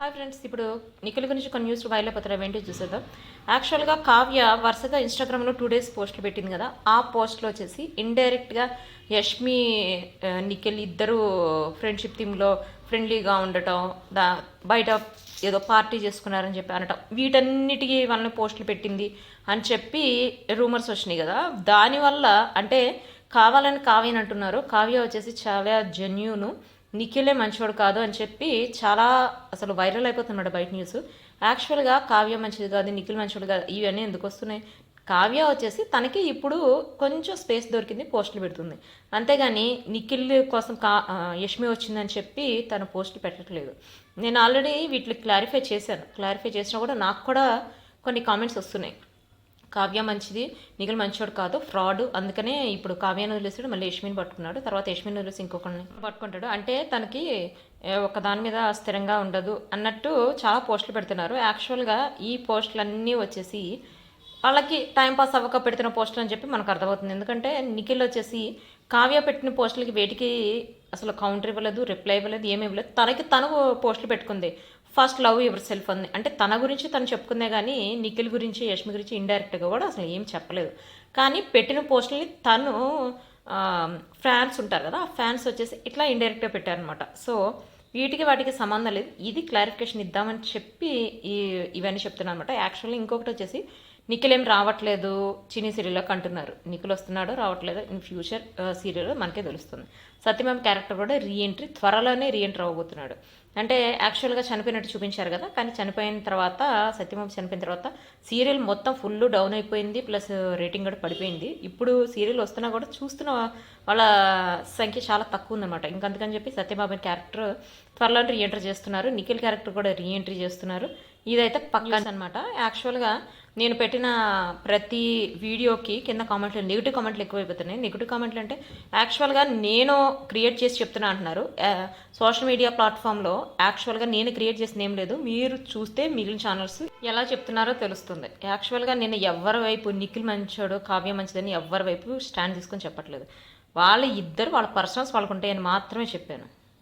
Hi friends ఇప్పుడు నిఖిల్ గురించి కొన్ని న్యూస్ బయలుపోతున్నాయి ఏంటి చూసేద్దాం. యాక్చువల్గా కావ్య వరుసగా ఇన్స్టాగ్రామ్లో టూ డేస్ పోస్టులు పెట్టింది కదా ఆ పోస్ట్లో వచ్చేసి ఇండైరెక్ట్గా యష్మి నిఖిల్ ఇద్దరు ఫ్రెండ్షిప్ థీమ్లో ఫ్రెండ్లీగా ఉండటం దా బయట ఏదో పార్టీ చేసుకున్నారని చెప్పి అనటం వీటన్నిటికీ వాళ్ళని పోస్టులు పెట్టింది అని చెప్పి రూమర్స్ వచ్చినాయి కదా. దానివల్ల అంటే కావాలని కావ్యని అంటున్నారు. కావ్య వచ్చేసి చాలా జెన్యూను నిఖిలే మంచివాడు కాదు అని చెప్పి చాలా అసలు వైరల్ అయిపోతున్నాడు బయట న్యూస్. యాక్చువల్గా కావ్య మంచిది కాదు నిఖిల్ మంచివాడు కాదు ఇవన్నీ ఎందుకు వస్తున్నాయి? కావ్య వచ్చేసి తనకి ఇప్పుడు కొంచెం స్పేస్ దొరికింది పోస్టులు పెడుతుంది. అంతేగాని నిఖిల్ కోసం కా యష్మి వచ్చిందని చెప్పి తన పోస్టులు పెట్టట్లేదు. నేను ఆల్రెడీ వీటిని క్లారిఫై చేశాను. క్లారిఫై చేసినా కూడా నాకు కూడా కొన్ని కామెంట్స్ వస్తున్నాయి. కావ్య మంచిది నిఖిల్ మంచివాడు కాదు ఫ్రాడ్. అందుకనే ఇప్పుడు కావ్యాన్ని వదిలేసాడు మళ్ళీ యష్మిని పట్టుకున్నాడు. తర్వాత యష్మిని వదిలేసి ఇంకొకరిని పట్టుకుంటాడు. అంటే తనకి ఒక దాని మీద స్థిరంగా ఉండదు అన్నట్టు చాలా పోస్టులు పెడుతున్నారు. యాక్చువల్గా ఈ పోస్టులన్నీ వచ్చేసి వాళ్ళకి టైం పాస్ అవ్వక పెడుతున్న పోస్టులు అని చెప్పి మనకు అర్థమవుతుంది. ఎందుకంటే నిఖిల్ వచ్చేసి కావ్య పెట్టిన పోస్టులకి వేటికి అసలు కౌంటర్ ఇవ్వలేదు రిప్లై ఇవ్వలేదు ఏమి ఇవ్వలేదు. తనకి తను పోస్టులు పెట్టుకుంది. ఫస్ట్ లవ్ యువర్ సెల్ఫ్ అంది అంటే తన గురించి తను చెప్పుకుందే కానీ నిఖిల్ గురించి యష్మి గురించి ఇండైరెక్ట్గా కూడా అసలు ఏం చెప్పలేదు. కానీ పెట్టిన పోస్టుల్ని తను ఫ్యాన్స్ ఉంటారు కదా ఆ ఫ్యాన్స్ వచ్చేసి ఇట్లా ఇండైరెక్ట్గా పెట్టారనమాట సో వీటికి వాటికి సంబంధం లేదు. ఇది క్లారిఫికేషన్ ఇద్దామని చెప్పి ఈ ఇవన్నీ చెప్తున్నాను అనమాట యాక్చువల్లీ ఇంకొకటి వచ్చేసి నిఖిల్ ఏం రావట్లేదు చిన్ని సీరియల్లోకి అంటున్నారు. నిఖిల్ వస్తున్నాడు రావట్లేదు ఇన్ ఫ్యూచర్ సీరియల్ మనకే తెలుస్తుంది. సత్యమామ క్యారెక్టర్ కూడా రీఎంట్రీ త్వరలోనే రీఎంట్రీ అవ్వబోతున్నాడు. అంటే యాక్చువల్గా చనిపోయినట్టు చూపించారు కదా కానీ చనిపోయిన తర్వాత సత్యమామ చనిపోయిన తర్వాత సీరియల్ మొత్తం ఫుల్ డౌన్ అయిపోయింది ప్లస్ రేటింగ్ కూడా పడిపోయింది. ఇప్పుడు సీరియల్ వస్తున్నా కూడా చూస్తున్న వాళ్ళ సంఖ్య చాలా తక్కువ ఉందన్నమాట. ఇంకందుకని చెప్పి సత్యబాబు క్యారెక్టర్ త్వరలో రీఎంట్రీ చేస్తున్నారు. నిఖిల్ క్యారెక్టర్ కూడా రీఎంట్రీ చేస్తున్నారు. ఇదైతే పక్కన అనమాట యాక్చువల్గా నేను పెట్టిన ప్రతి వీడియోకి కింద కామెంట్లు నెగిటివ్ కామెంట్లు ఎక్కువైపోతున్నాయి. నెగిటివ్ కామెంట్లు అంటే యాక్చువల్గా నేను క్రియేట్ చేసి చెప్తున్నా అంటున్నారు. సోషల్ మీడియా ప్లాట్ఫామ్లో యాక్చువల్గా నేను క్రియేట్ చేసిన ఏం లేదు. మీరు చూస్తే మిగిలిన ఛానల్స్ ఎలా చెప్తున్నారో తెలుస్తుంది. యాక్చువల్గా నేను ఎవరి వైపు నిఖిల్ మంచోడు కావ్య మంచిదని ఎవరి వైపు స్టాండ్ తీసుకొని చెప్పట్లేదు. వాళ్ళ ఇద్దరు వాళ్ళ పర్సనల్స్ వాళ్ళకు ఉంటాయని మాత్రమే చెప్పాను.